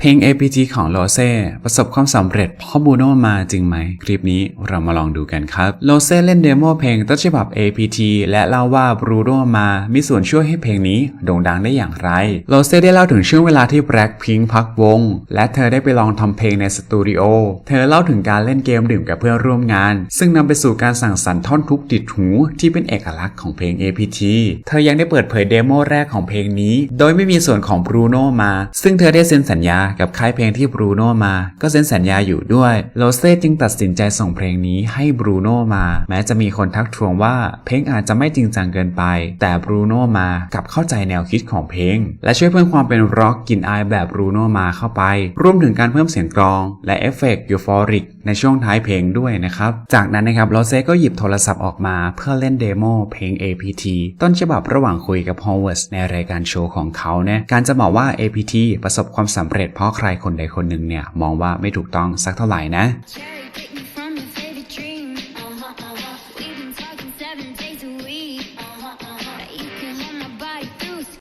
เพลง APT ของโลเซ่ประสบความสำเร็จเพราะบูโนมาจริงไหม คลิปนี้เรามาลองดูกันครับโลเซ่เล่นเดโมเพลงต้นฉบับ APT และเล่าว่าบูโนมามีส่วนช่วยให้เพลงนี้โด่งดังได้อย่างไรโลเซ่ได้เล่าถึงช่วงเวลาที่แบล็คพิงพักวง และเธอได้ไปลองทำเพลงในสตูดิโอเธอเล่าถึงการเล่นเกมดื่มกับเพื่อนร่วมงาน ซึ่งนำไปสู่การสั่งสรรค์ท่อนทุกติดหูที่เป็นเอกลักษณ์ของเพลง APT เธอยังได้เปิดเผยเดโมแรกของเพลงนี้ โดยไม่มีส่วนของบูโนมา ซึ่งเธอได้เซ็นสัญญากับค่ายเพลงที่บรูโนมา ก็เซ็นสัญญาอยู่ด้วยโลเซ่จึงตัดสินใจส่งเพลงนี้ให้บรูโนมา แม้จะมีคนทักทวงว่าเพลงอาจจะไม่จริงจังเกินไป แต่บรูโนมากลับเข้าใจแนวคิดของเพลง และช่วยเพิ่มความเป็นร็อกกลิ่นอายแบบบรูโนมาเข้าไป รวมถึงการเพิ่มเสียงกลอง และเอฟเฟกต์ยูฟอริกในช่วงท้ายเพลงด้วยนะครับ จากนั้นนะครับโลเซ่ก็หยิบโทรศัพท์ออกมาเพื่อเล่นเดโมเพลง APT ต้นฉบับระหว่างคุยกับ Howard ในรายการโชว์ของเขาเนี่ยการจะบอกว่า APT ประสบความสำเร็จเพราะใครคนใดคนหนึ่งเนี่ยมองว่าไม่ถูกต้องสักเท่าไหร่นะ